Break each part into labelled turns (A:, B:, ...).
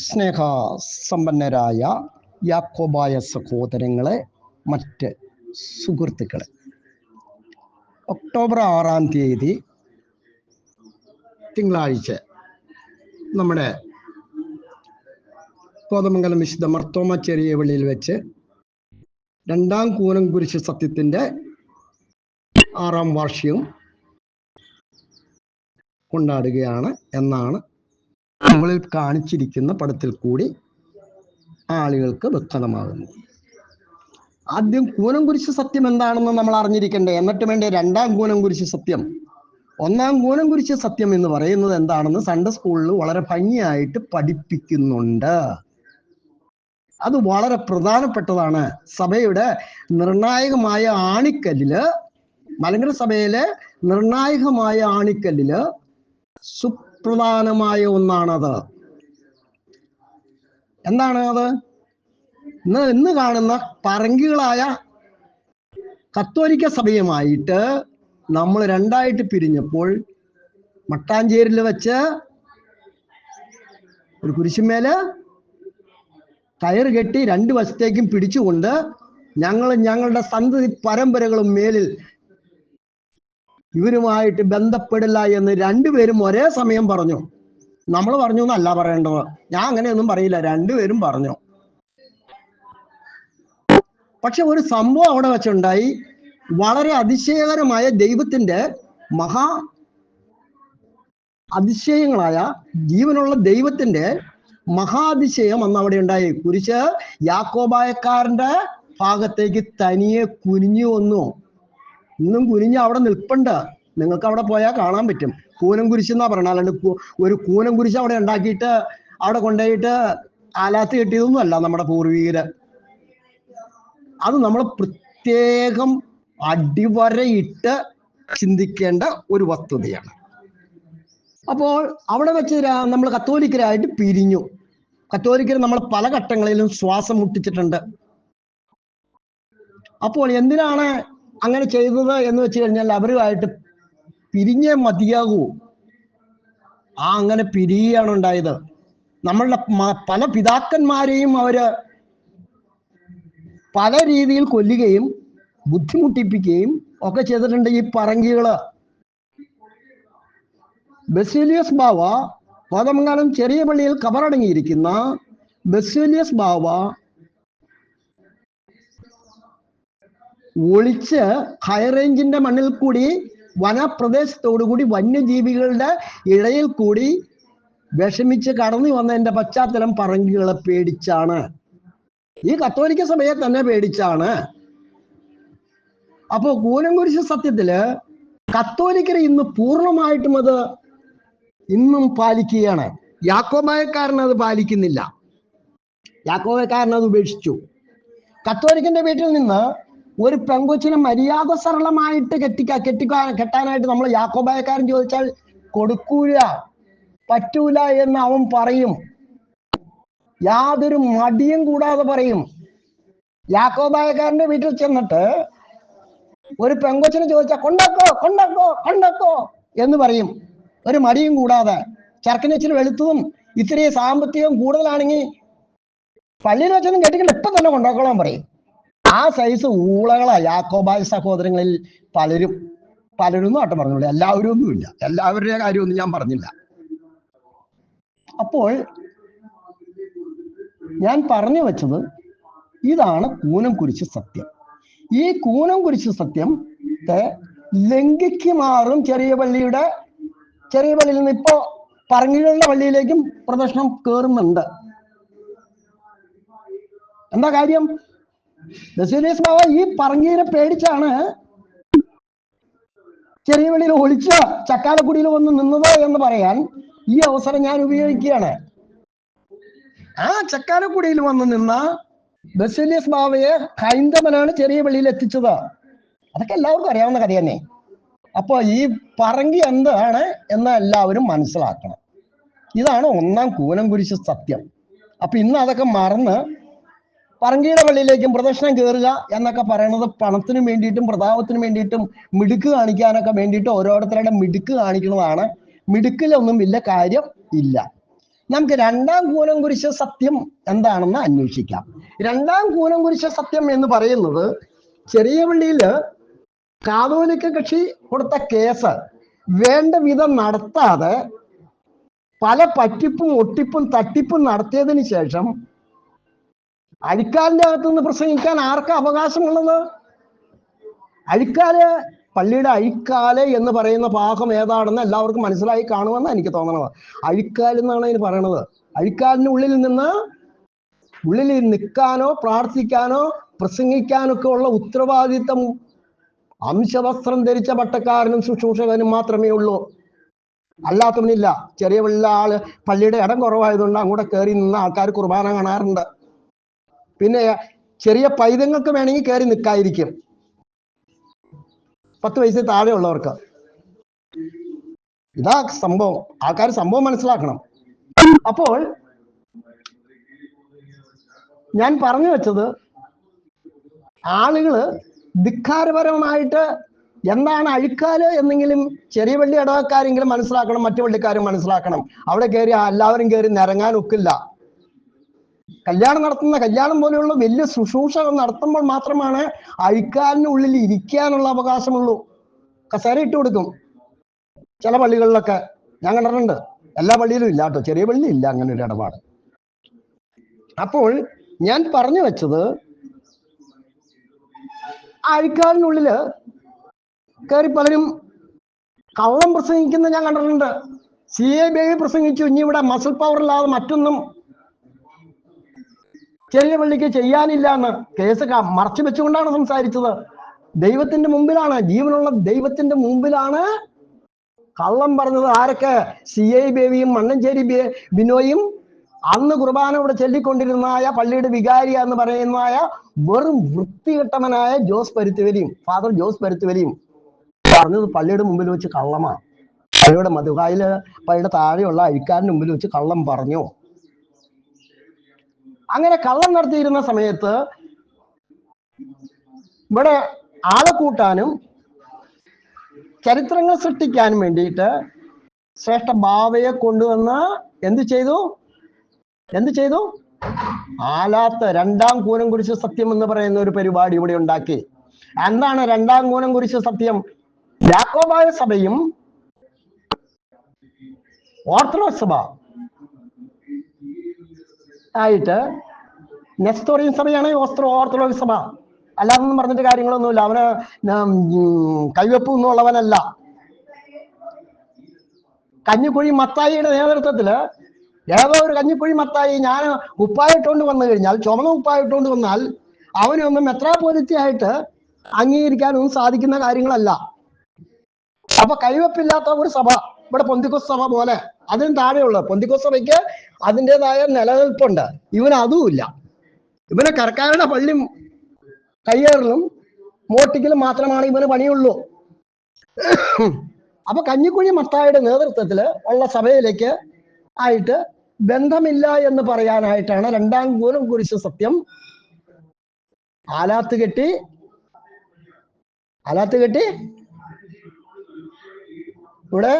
A: സ്നേഹ സമ്പന്നരായ യാക്കോബായ സഹോദരങ്ങളെ മറ്റ് സുഹൃത്തുക്കളെ. ഒക്ടോബർ ആറാം തീയതി തിങ്കളാഴ്ച നമ്മുടെ കോതമംഗലം വിശുദ്ധ മർത്തോമ ചെറിയ വെളിയിൽ വെച്ച് രണ്ടാം കൂനം കുരിശ് സത്യത്തിന്റെ ആറാം വാർഷികം കൊണ്ടാടുകയാണ് എന്നാണ് നമ്മളിൽ കാണിച്ചിരിക്കുന്ന പടത്തിൽ കൂടി ആളുകൾക്ക് വ്യക്തമാകുന്നു ആദ്യം കൂനം കുരിശ് സത്യം എന്താണെന്ന് നമ്മൾ അറിഞ്ഞിരിക്കണ്ടേ. എന്നിട്ട് വേണ്ടേ രണ്ടാം കൂനം കുരിശ് സത്യം. ഒന്നാം കൂനം കുരിശ് സത്യം എന്ന് പറയുന്നത് എന്താണെന്ന് സൺഡേ സ്കൂളിൽ വളരെ ഭംഗിയായിട്ട് പഠിപ്പിക്കുന്നുണ്ട്. അത് വളരെ പ്രധാനപ്പെട്ടതാണ്. സഭയുടെ നിർണായകമായ ആണിക്കല്ലിൽ മലങ്കര സഭയിലെ നിർണായകമായ ആണിക്കല്ലിൽ സുപ്രധാനമായ ഒന്നാണത്. എന്താണ് അത്? ഇന്ന് ഇന്ന് കാണുന്ന പറങ്കികളായ കത്തോലിക്ക സഭയുമായിട്ട് നമ്മൾ രണ്ടായിട്ട് പിരിഞ്ഞപ്പോൾ മട്ടാഞ്ചേരിൽ വെച്ച് ഒരു കുരിശുമേൽ കയറ് കെട്ടി രണ്ട് വശത്തേക്കും പിടിച്ചുകൊണ്ട് ഞങ്ങൾ ഞങ്ങളുടെ സന്തതി പരമ്പരകളും മേലിൽ ഇവരുമായിട്ട് ബന്ധപ്പെടില്ല എന്ന് രണ്ടുപേരും ഒരേ സമയം പറഞ്ഞു. നമ്മൾ പറഞ്ഞു എന്നല്ല പറയേണ്ടത്. ഞാൻ അങ്ങനെയൊന്നും പറയില്ല. രണ്ടുപേരും പറഞ്ഞു. പക്ഷെ ഒരു സംഭവം അവിടെ വെച്ചുണ്ടായി. വളരെ അതിശയകരമായ ദൈവത്തിന്റെ മഹാ അതിശയങ്ങളായ ജീവനുള്ള ദൈവത്തിന്റെ മഹാതിശയം അന്ന് അവിടെ ഉണ്ടായി. കുരിശ് യാക്കോബായക്കാരന്റെ ഭാഗത്തേക്ക് തനിയെ കുനിഞ്ഞു വന്നു. ഇന്നും കുനിഞ്ഞ് അവിടെ നിൽപ്പുണ്ട്. നിങ്ങൾക്ക് അവിടെ പോയാൽ കാണാൻ പറ്റും. കൂനം കുരിശ് എന്നാ പറയണ അല്ലാണ്ട് ഒരു കൂനം കുരിശ് അവിടെ ഉണ്ടാക്കിയിട്ട് അവിടെ കൊണ്ടുപോയിട്ട് ആലാത്ത് കെട്ടിയതൊന്നും അല്ല നമ്മുടെ പൂർവികര്. അത് നമ്മൾ പ്രത്യേകം അടിവരയിട്ട് ചിന്തിക്കേണ്ട ഒരു വസ്തുതയാണ്. അപ്പോൾ അവിടെ വെച്ച് നമ്മൾ കത്തോലിക്കരായിട്ട് പിരിഞ്ഞു. കത്തോലിക്കർ നമ്മൾ പല ഘട്ടങ്ങളിലും ശ്വാസം മുട്ടിച്ചിട്ടുണ്ട്. അപ്പോൾ എന്തിനാണ് അങ്ങനെ ചെയ്തത് എന്ന് വെച്ച് കഴിഞ്ഞാൽ അവരുമായിട്ട് പിരിഞ്ഞേ മതിയാകൂ. ആ അങ്ങനെ പിരിയാണ് ഉണ്ടായത്. നമ്മളുടെ പല പിതാക്കന്മാരെയും അവർ പല രീതിയിൽ കൊല്ലുകയും ബുദ്ധിമുട്ടിപ്പിക്കുകയും ഒക്കെ ചെയ്തിട്ടുണ്ട് ഈ പറങ്കികൾ. ബസീലിയസ് ബാവ കോതമംഗലം ചെറിയ പള്ളിയിൽ കബറടങ്ങിയിരിക്കുന്ന ബസീലിയസ് ബാവ ഒളിച്ച് ഹൈറേഞ്ചിന്റെ മണ്ണിൽ കൂടി വനപ്രദേശത്തോടുകൂടി വന്യജീവികളുടെ ഇടയിൽ കൂടി വിഷമിച്ച് കടന്നു വന്ന വന്നതിന്റെ പശ്ചാത്തലം പറങ്കികളെ പേടിച്ചാണ്. ഈ കത്തോലിക്ക സഭയെ തന്നെ പേടിച്ചാണ്. അപ്പോ കൂനംകുരിശ് സത്യത്തിൽ കത്തോലിക്കർ ഇന്ന് പൂർണമായിട്ടും അത് ഇന്നും പാലിക്കുകയാണ്. യാക്കോബായക്കാരൻ അത് പാലിക്കുന്നില്ല. യാക്കോബായക്കാരൻ അത് ഉപേക്ഷിച്ചു. കത്തോലിക്കന്റെ വീട്ടിൽ നിന്ന് ഒരു പെങ്കൊച്ചിനെ മര്യാദ സരളമായിട്ട് കെട്ടിക്ക കെട്ടിക്കാ കെട്ടാനായിട്ട് നമ്മൾ യാക്കോബായക്കാരൻ ചോദിച്ചാൽ കൊടുക്കൂല പറ്റൂല എന്ന് അവൻ പറയും. യാതൊരു മടിയും കൂടാതെ പറയും. യാക്കോബായക്കാരന്റെ വീട്ടിൽ ചെന്നിട്ട് ഒരു പെങ്കൊച്ചിനെ ചോദിച്ചാൽ കൊണ്ടക്കോ കൊണ്ടക്കോ കൊണ്ടക്കോ എന്ന് പറയും. ഒരു മടിയും കൂടാതെ. ചർക്കനച്ചിന് വെളുത്തതും ഇത്തിരി സാമ്പത്തികം കൂടുതലാണെങ്കിൽ പള്ളിയിൽ വെച്ചൊന്നും കെട്ടിക്കണ്ട ഇപ്പൊ തന്നെ കൊണ്ടാക്കോളാൻ പറയും. ആ സൈസ് ഊളകളാ യാക്കോബായ സഹോദരങ്ങളിൽ പലരും പലരും ഒന്നും ആട്ടം പറഞ്ഞോളൂ എല്ലാവരും ഒന്നുമില്ല എല്ലാവരുടെ കാര്യമൊന്നും ഞാൻ പറഞ്ഞില്ല. അപ്പോൾ ഞാൻ പറഞ്ഞു വെച്ചത് ഇതാണ് കൂനം കുരിശ് സത്യം. ഈ കൂനം കുരിശ് സത്യം ലംഘിക്കുമാറും ചെറിയ പള്ളിയുടെ ചെറിയ പള്ളിയിൽ നിന്ന് ഇപ്പോ പറങ്കികളുടെ പള്ളിയിലേക്കും പ്രദർശനം കയറുന്നുണ്ട് എന്താ കാര്യം? ബസേലിയസ് ബാബ ഈ പറഞ്ഞതിനെ പേടിച്ചാണ് ചെറിയ വെളിയിൽ ഒളിച്ച ചക്കാലക്കുടിയിൽ വന്ന് നിന്നത് എന്ന് പറയാൻ ഈ അവസരം ഞാൻ ഉപയോഗിക്കുകയാണ്. ആ ചക്കാലക്കുടിയിൽ വന്ന് നിന്ന ബസേലിയസ് ബാബയെ ഹൈന്ദവനാണ് ചെറിയ വെളിയിൽ എത്തിച്ചത്. അതൊക്കെ എല്ലാവർക്കും അറിയാവുന്ന കഥ തന്നെ. അപ്പൊ ഈ പറങ്കി എന്താണ് എന്ന് എല്ലാവരും മനസ്സിലാക്കണം. ഇതാണ് ഒന്നാം കൂനം കുരിശ് സത്യം. അപ്പൊ ഇന്ന് അതൊക്കെ മറന്ന് പറങ്കിയുടെ പള്ളിയിലേക്കും പ്രദക്ഷിണം കയറുക എന്നൊക്കെ പറയണത് പണത്തിനും വേണ്ടിയിട്ടും പ്രതാപത്തിനും വേണ്ടിയിട്ടും മിടുക്ക് കാണിക്കാനൊക്കെ വേണ്ടിയിട്ട് ഓരോരുത്തരുടെ മിടുക്ക് കാണിക്കുന്നതാണ്. മിടുക്കിലൊന്നും വലിയ കാര്യം ഇല്ല. നമുക്ക് രണ്ടാം കൂനം കുരിശ് സത്യം എന്താണെന്ന് അന്വേഷിക്കാം. രണ്ടാം കൂനം കുരിശ് സത്യം എന്ന് പറയുന്നത് ചെറിയ പള്ളിയിൽ കാതോലിക്ക കക്ഷി കൊടുത്ത കേസ് വേണ്ട വിധം നടത്താതെ പല പറ്റിപ്പും ഒട്ടിപ്പും തട്ടിപ്പും നടത്തിയതിന് ശേഷം അഴിക്കാലിന്റെ അകത്തുനിന്ന് പ്രസംഗിക്കാൻ ആർക്കാ അവകാശമുള്ളത്? അഴിക്കാൽ പള്ളിയുടെ അഴിക്കാൽ എന്ന് പറയുന്ന പാകം ഏതാണെന്ന് എല്ലാവർക്കും മനസ്സിലായി കാണുമെന്ന് എനിക്ക് തോന്നണത്. അഴിക്കാൽ എന്നാണ് അതിന് പറയണത്. അഴിക്കാലിന്റെ ഉള്ളിൽ നിന്ന് ഉള്ളിൽ നിൽക്കാനോ പ്രാർത്ഥിക്കാനോ പ്രസംഗിക്കാനൊക്കെ ഉള്ള ഉത്തരവാദിത്തം അംശവസ്ത്രം ധരിച്ച പട്ടക്കാരനും ശുശ്രൂഷകനും മാത്രമേ ഉള്ളൂ. അല്ലാത്തവനില്ല. ചെറിയ വെള്ള ആൾ പള്ളിയുടെ ഇടം കുറവായതുകൊണ്ട് അങ്ങോട്ട് കയറി നിന്ന് ആൾക്കാർ കുർബാന കാണാറുണ്ട്. പിന്നെ ചെറിയ പൈതങ്ങൾക്ക് വേണമെങ്കിൽ കയറി നിൽക്കായിരിക്കും പത്ത് വയസ്സിൽ താഴെ ഉള്ളവർക്ക്. ഇതാ സംഭവം. ആൾക്കാർ സംഭവം മനസ്സിലാക്കണം. അപ്പോൾ ഞാൻ പറഞ്ഞു വെച്ചത് ആളുകൾ ധിക്കാരപരമായിട്ട് എന്താണ് അഴുക്കാൽ എന്നെങ്കിലും ചെറിയ പള്ളി ഇടവക്കാരെങ്കിലും മനസ്സിലാക്കണം മറ്റു പള്ളിക്കാരും മനസ്സിലാക്കണം. അവിടെ കയറി എല്ലാവരും കയറി നിരങ്ങാൻ ഒക്കില്ല. കല്യാണം നടത്തുന്ന കല്യാണം പോലെയുള്ള വലിയ ശുശ്രൂഷ നടത്തുമ്പോൾ മാത്രമാണ് അഴിക്കാലിനുള്ളിൽ ഇരിക്കാനുള്ള അവകാശമുള്ളൂ. കസേര ഇട്ട് കൊടുക്കും. ചില പള്ളികളിലൊക്കെ ഞാൻ കണ്ടിട്ടുണ്ട്. എല്ലാ പള്ളിയിലും ഇല്ല കേട്ടോ. ചെറിയ പള്ളി ഇല്ല അങ്ങനെ ഒരു ഇടപാട്. അപ്പോൾ ഞാൻ പറഞ്ഞു വെച്ചത് അഴിക്കാലിനുള്ളിൽ കയറി പലരും കള്ളം പ്രസംഗിക്കുന്ന ഞാൻ കണ്ടിട്ടുണ്ട്. സി എ ബേബി പ്രസംഗിച്ചു. ഇനി ഇവിടെ മസിൽ പവർ ഇല്ലാതെ മറ്റൊന്നും ചെറിയ പള്ളിക്ക് ചെയ്യാനില്ല എന്ന് കേസ് മറച്ചു വെച്ചുകൊണ്ടാണ് സംസാരിച്ചത്. ദൈവത്തിന്റെ മുമ്പിലാണ് ജീവനുള്ള ദൈവത്തിന്റെ മുമ്പിലാണ് കള്ളം പറഞ്ഞത് ആരൊക്കെ? സി ഐ ബേബിയും മണ്ണഞ്ചേരി ബിനോയും അന്ന് കുർബാന ഇവിടെ ചൊല്ലിക്കൊണ്ടിരുന്നതായ പള്ളിയുടെ വികാരി എന്ന് പറയുന്നതായ വെറും വൃത്തികെട്ടവനായ ജോസ് പരുത്തുവലിയും ഫാദർ ജോസ് പരുത്തുവലിയും പറഞ്ഞത് പള്ളിയുടെ മുമ്പിൽ വെച്ച് കള്ളമാണ്. പള്ളിയുടെ മധുകായിൽ പള്ളിയുടെ താഴെയുള്ള അഴിക്കാരന്റെ മുമ്പിൽ വെച്ച് കള്ളം പറഞ്ഞു. അങ്ങനെ കള്ളം നടത്തിയിരുന്ന സമയത്ത് ഇവിടെ ആളെ കൂട്ടാനും ചരിത്രങ്ങൾ സൃഷ്ടിക്കാനും വേണ്ടിയിട്ട് ശ്രേഷ്ഠ ഭാവയെ കൊണ്ടുവന്ന് എന്ത് ചെയ്തു? എന്ത് ചെയ്തു? ആലാത്ത രണ്ടാം കൂനം കുരിശ് സത്യം എന്ന് പറയുന്ന ഒരു പരിപാടി ഇവിടെ ഉണ്ടാക്കി. എന്താണ് രണ്ടാം കൂനം കുരിശ് സത്യം? യാക്കോബായ സഭയും ഓർത്തഡോക്സ് സഭ. ആയിട്ട് നെസ്തോറിയൻ സഭയാണ് ഓസ്ത്രോ ഓർത്തഡോക്സ് സഭ. അല്ലാതൊന്നും പറഞ്ഞിട്ട് കാര്യങ്ങളൊന്നുമില്ല. അവന് കൈവെപ്പ് ഒന്നും ഉള്ളവനല്ല. കഞ്ഞിക്കുഴി മത്തായിയുടെ നേതൃത്വത്തിൽ ഏതോ ഒരു കഞ്ഞിക്കുഴി മത്തായി ഞാൻ ഉപ്പായിട്ടോണ്ട് വന്നു കഴിഞ്ഞാൽ ചുമന്ന ഉപ്പായിട്ടോണ്ട് വന്നാൽ അവനൊന്നും മെത്രാപോലിത്തിയായിട്ട് അംഗീകരിക്കാനൊന്നും സാധിക്കുന്ന കാര്യങ്ങളല്ല. അപ്പൊ കൈവെപ്പില്ലാത്ത ഒരു സഭ ഇവിടെ പൊന്തിക്കോസ് സഭ പോലെ. അതിന് താഴെയുള്ള പൊന്തിക്കോസ് സഭയ്ക്ക് അതിന്റെതായ നിലനിൽപ്പുണ്ട്. ഇവന് അതുമില്ല ഇവന് കരക്കാരുടെ പള്ളി കയ്യേറലും മോട്ടിക്കലും മാത്രമാണ് ഇവന് പണിയുള്ളൂ. അപ്പൊ കഞ്ഞിക്കുഴി മത്തായുടെ നേതൃത്വത്തിൽ ഉള്ള സഭയിലേക്ക് ആയിട്ട് ബന്ധമില്ല എന്ന് പറയാനായിട്ടാണ് രണ്ടാം കൂലം കുരിശ് സത്യം. ആലാത്ത് കെട്ടി ആലാത്ത് കെട്ടി. ഇവിടെ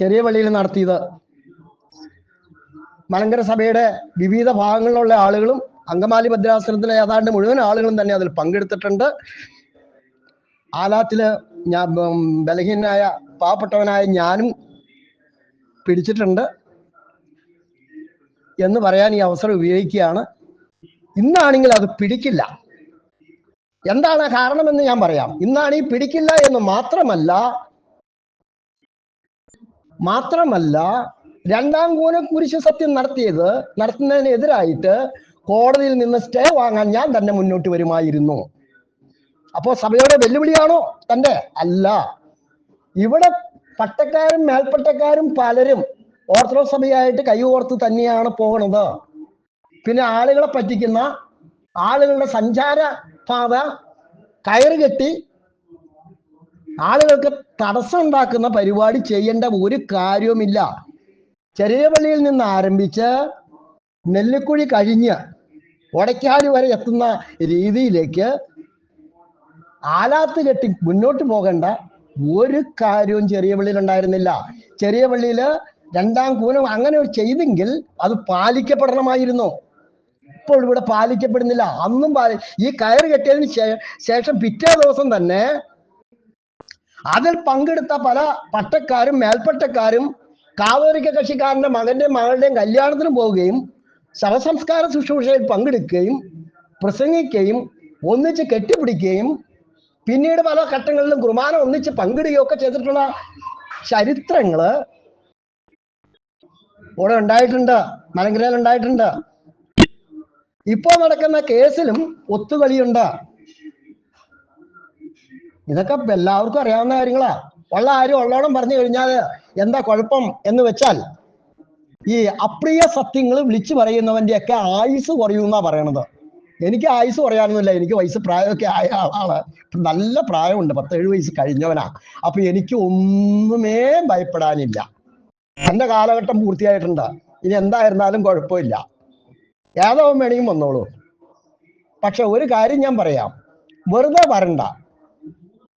A: ചെറിയ പള്ളിയിൽ നടത്തിയത്. മലങ്കര സഭയുടെ വിവിധ ഭാഗങ്ങളിലുള്ള ആളുകളും അങ്കമാലി ഭദ്രാസനത്തിലെ ഏതാണ്ട് മുഴുവൻ ആളുകളും തന്നെ അതിൽ പങ്കെടുത്തിട്ടുണ്ട്. ആലാത്തിൽ ഞാൻ ബലഹീനായ പാവപ്പെട്ടവനായ ഞാനും പിടിച്ചിട്ടുണ്ട് എന്ന് പറയാൻ ഈ അവസരം ഉപയോഗിക്കുകയാണ്. ഇന്നാണെങ്കിൽ അത് പിടിക്കില്ല. എന്താണ് കാരണമെന്ന് ഞാൻ പറയാം. ഇന്നാണെങ്കിൽ പിടിക്കില്ല എന്ന് മാത്രമല്ല മാത്രമല്ല രണ്ടാം കൂന കുരിശ് സത്യം നടത്തിയത് നടത്തുന്നതിനെതിരായിട്ട് കോടതിയിൽ നിന്ന് സ്റ്റേ വാങ്ങാൻ ഞാൻ തന്നെ മുന്നോട്ട് വരുമായിരുന്നു. അപ്പോ സഭയുടെ വെല്ലുവിളിയാണോ? തന്റെ അല്ല. ഇവിടെ പട്ടക്കാരും മേൽപ്പട്ടക്കാരും പലരും ഓർത്തഡോക്സ് സഭയായിട്ട് കൈകോർത്ത് തന്നെയാണ് പോകണത്. പിന്നെ ആളുകളെ പറ്റിക്കുന്ന ആളുകളുടെ സഞ്ചാര പാത കയറ് കെട്ടി ആളുകൾക്ക് തടസ്സം ഉണ്ടാക്കുന്ന പരിപാടി ചെയ്യേണ്ട ഒരു കാര്യവുമില്ല. ചെറിയ പള്ളിയിൽ നിന്ന് ആരംഭിച്ച് നെല്ലിക്കുഴി കഴിഞ്ഞ് ഒടക്കാരി വരെ എത്തുന്ന രീതിയിലേക്ക് ആലാത്ത് കെട്ടി മുന്നോട്ട് പോകേണ്ട ഒരു കാര്യവും ചെറിയ പള്ളിയിൽ ഉണ്ടായിരുന്നില്ല. ചെറിയ പള്ളിയിൽ രണ്ടാം കൂനം അങ്ങനെ ഒരു ചെയ്തെങ്കിൽ അത് പാലിക്കപ്പെടണമായിരുന്നു. ഇപ്പോൾ ഇവിടെ പാലിക്കപ്പെടുന്നില്ല. അന്നും പാലി ഈ കയറ് കെട്ടിയതിന് ശേഷം പിറ്റേ ദിവസം തന്നെ അതിൽ പങ്കെടുത്ത പല പട്ടക്കാരും മേൽപ്പട്ടക്കാരും കാവേരിക്ക കക്ഷിക്കാരന്റെ മകന്റെയും മകളുടെയും കല്യാണത്തിന് പോവുകയും ശവസംസ്കാര ശുശ്രൂഷയിൽ പങ്കെടുക്കുകയും പ്രസംഗിക്കുകയും ഒന്നിച്ച് കെട്ടിപ്പിടിക്കുകയും പിന്നീട് പല ഘട്ടങ്ങളിലും കുർബാന ഒന്നിച്ച് പങ്കിടുകയും ഒക്കെ ചെയ്തിട്ടുള്ള ചരിത്രങ്ങൾ ഇവിടെ ഉണ്ടായിട്ടുണ്ട് മലങ്കരയിൽ ഉണ്ടായിട്ടുണ്ട്. ഇപ്പോ നടക്കുന്ന കേസിലും ഒത്തുകളിയുണ്ട്. ഇതൊക്കെ എല്ലാവർക്കും അറിയാവുന്ന കാര്യങ്ങളാ. ഉള്ള ആരും ഉള്ളോണം പറഞ്ഞു കഴിഞ്ഞാൽ എന്താ കുഴപ്പം എന്ന് വെച്ചാൽ ഈ അപ്രിയ സത്യങ്ങൾ വിളിച്ചു പറയുന്നവന്റെ ഒക്കെ ആയുസ് കുറയുന്നാ പറയണത്. എനിക്ക് ആയുസ് കുറയാനൊന്നുമില്ല. എനിക്ക് വയസ്സ് പ്രായമൊക്കെ ആയ ആളാണ്. നല്ല പ്രായമുണ്ട്. പത്തേഴ് വയസ്സ് കഴിഞ്ഞവനാ. അപ്പൊ എനിക്ക് ഒന്നുമേ ഭയപ്പെടാനില്ല. എന്റെ കാലഘട്ടം പൂർത്തിയായിട്ടുണ്ട്. ഇനി എന്തായിരുന്നാലും കുഴപ്പമില്ല. ഏതവൻ വേണമെങ്കിൽ വന്നോളൂ. പക്ഷെ ഒരു കാര്യം ഞാൻ പറയാം. വെറുതെ വരണ്ട.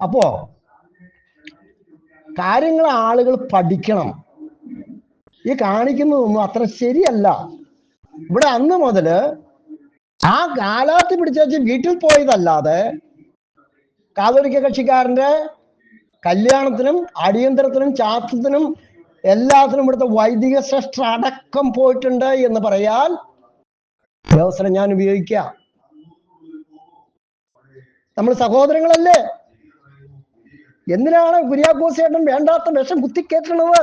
A: അപ്പോ കാര്യങ്ങൾ ആളുകൾ പഠിക്കണം. ഈ കാണിക്കുന്നതൊന്നും അത്ര ശരിയല്ല. ഇവിടെ അന്ന് മുതൽ ആ കാലാത്തി പിടിച്ചു വീട്ടിൽ പോയതല്ലാതെ കാതോലിക്ക കക്ഷിക്കാരന്റെ കല്യാണത്തിനും അടിയന്തരത്തിനും ചാത്തത്തിനും എല്ലാത്തിനും ഇവിടുത്തെ വൈദിക ശ്രേഷ്ഠ അടക്കം പോയിട്ടുണ്ട് എന്ന് പറയാൻ അവസരം ഞാൻ ഉപയോഗിക്കാം. നമ്മൾ സഹോദരങ്ങളല്ലേ? എന്തിനാണ് കുര്യാക്കോസ് ചേട്ടൻ വേണ്ടാത്ത വിഷം കുത്തിക്കേറ്റണത്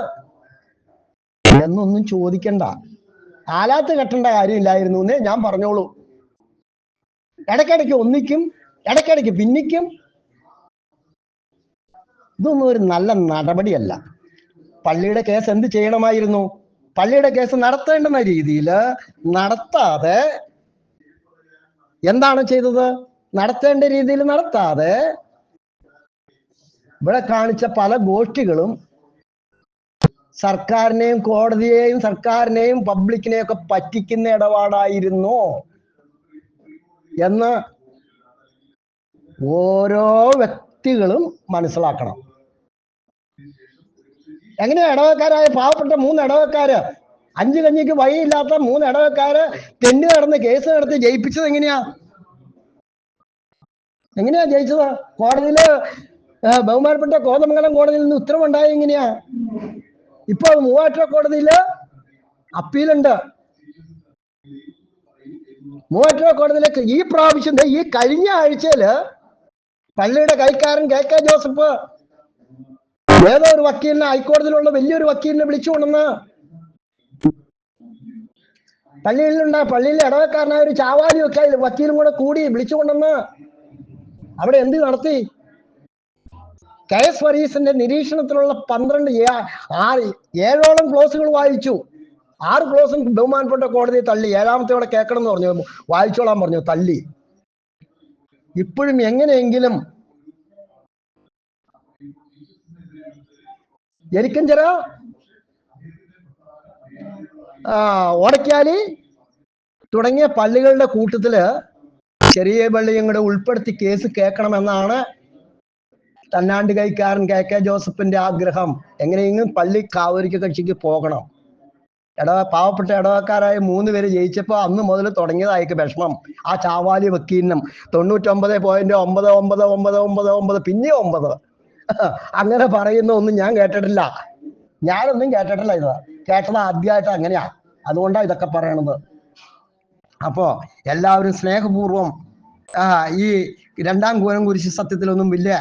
A: എന്നൊന്നും ചോദിക്കണ്ട. ആലാത്ത് കെട്ടേണ്ട കാര്യമില്ലായിരുന്നു എന്നേ ഞാൻ പറഞ്ഞോളൂ. ഇടയ്ക്കിടയ്ക്ക് ഒന്നിക്കും ഇടയ്ക്കിടയ്ക്ക് ഭിന്നിക്കും ഇതൊന്നും ഒരു നല്ല നടപടിയല്ല. പള്ളിയുടെ കേസ് എന്ത് ചെയ്യണമായിരുന്നു? പള്ളിയുടെ കേസ് നടത്തേണ്ടുന്ന രീതിയിൽ നടത്താതെ എന്താണ് ചെയ്തത്? നടത്തേണ്ട രീതിയിൽ നടത്താതെ ഇവിടെ കാണിച്ച പല ഗോഷ്ഠികളും സർക്കാരിനെയും കോടതിയെയും സർക്കാരിനെയും പബ്ലിക്കിനെയും ഒക്കെ പറ്റിക്കുന്ന ഇടപാടായിരുന്നു. എന്ന് ഓരോ വ്യക്തികളും മനസ്സിലാക്കണം. എങ്ങനെയാ ഇടവക്കാരായ പാവപ്പെട്ട മൂന്ന് ഇടവക്കാര് അഞ്ചു കഞ്ഞിക്ക് വഴിയില്ലാത്ത മൂന്ന് ഇടവക്കാര് തെന്നി നടന്ന് കേസ് നടത്തി ജയിപ്പിച്ചത് എങ്ങനെയാ? എങ്ങനെയാ ജയിച്ചത്? കോടതിയിൽ ബഹുമാനപ്പെട്ട കോതമംഗലം കോടതിയിൽ നിന്ന് ഉത്തരവുണ്ടായ എങ്ങനെയാ ഇപ്പൊ മൂവാറ്റുപുഴ കോടതിയിൽ അപ്പീലുണ്ട്. മൂവാറ്റുപുഴ കോടതിയിലേക്ക് ഈ പ്രാവശ്യം ഈ കഴിഞ്ഞ ആഴ്ചയിൽ പള്ളിയുടെ കൈക്കാരൻ കെ കെ ജോസഫ് ഏതോ ഒരു വക്കീലിനെ ഹൈക്കോടതിയിലുള്ള വലിയൊരു വക്കീലിനെ വിളിച്ചു കൊണ്ടെന്ന് പള്ളിയിലെ ഇടവക്കാരനായ ഒരു ചാവാലി വക്കീലും കൂടെ കൂടി വിളിച്ചു കൊണ്ടെന്ന് അവിടെ എന്ത് നടത്തി? കെ എസ് വർഗീസിന്റെ നിരീക്ഷണത്തിലുള്ള പന്ത്രണ്ട് ഏഴോളം ക്ലോസുകൾ വായിച്ചു. ആറ് ക്ലോസും ബഹുമാനപ്പെട്ട കോടതി തള്ളി. ഏഴാമത്തെയോടെ കേൾക്കണം എന്ന് പറഞ്ഞു. വായിച്ചോളാൻ പറഞ്ഞു. തള്ളി. ഇപ്പോഴും എങ്ങനെയെങ്കിലും എരിക്കഞ്ചിറ ചെറ ഓടക്കാലി തുടങ്ങിയ പള്ളികളുടെ കൂട്ടത്തിൽ ചെറിയ പള്ളിയും കൂടെ ഉൾപ്പെടുത്തി കേസ് കേൾക്കണമെന്നാണ് തന്നാണ്ട് കൈക്കാരൻ കെ കെ ജോസഫിന്റെ ആഗ്രഹം. എങ്ങനെയെങ്കിലും പള്ളി കാവൂരിക്ക് കക്ഷിക്ക് പോകണം. ഇടവ പാവപ്പെട്ട ഇടവക്കാരായ മൂന്ന് പേര് ജയിച്ചപ്പോൾ അന്ന് മുതൽ തുടങ്ങിയതായിക്ക് വിഷമം. ആ ചാവാലി വക്കീലിനും തൊണ്ണൂറ്റൊമ്പത് പോയിന്റ് ഒമ്പത് ഒമ്പത് ഒമ്പത് ഒമ്പത് ഒമ്പത് പിന്നെ ഒമ്പത്. അങ്ങനെ പറയുന്ന ഒന്നും ഞാൻ കേട്ടിട്ടില്ല. ഞാനൊന്നും കേട്ടിട്ടില്ല ഇത്. കേട്ടത് ആദ്യമായിട്ട് അങ്ങനെയാ. അതുകൊണ്ടാണ് ഇതൊക്കെ പറയണത്. അപ്പോ എല്ലാവരും സ്നേഹപൂർവം ഈ രണ്ടാം കൂരം കുരിശ് സത്യത്തിലൊന്നും വലിയ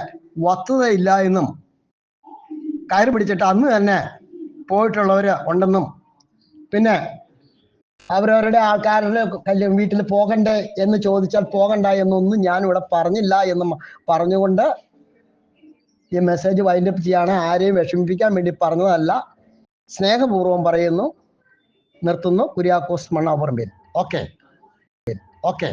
A: വസ്തുതയില്ല എന്നും കയറി പിടിച്ചിട്ട് അന്ന് തന്നെ പോയിട്ടുള്ളവർ ഉണ്ടെന്നും. പിന്നെ അവരവരുടെ ആൾക്കാരുടെ കല്യാണം വീട്ടിൽ പോകണ്ടേ എന്ന് ചോദിച്ചാൽ പോകണ്ട എന്നൊന്നും ഞാൻ ഇവിടെ പറഞ്ഞില്ല എന്നും പറഞ്ഞുകൊണ്ട് ഈ മെസ്സേജ് വൈൻഡപ്പ് ചെയ്യാണ്. ആരെയും വിഷമിപ്പിക്കാൻ വേണ്ടി പറഞ്ഞതല്ല. സ്നേഹപൂർവം പറയുന്നു. നിർത്തുന്നു. Kuriakose മണ്ണാപുറമ്പിൽ okay okay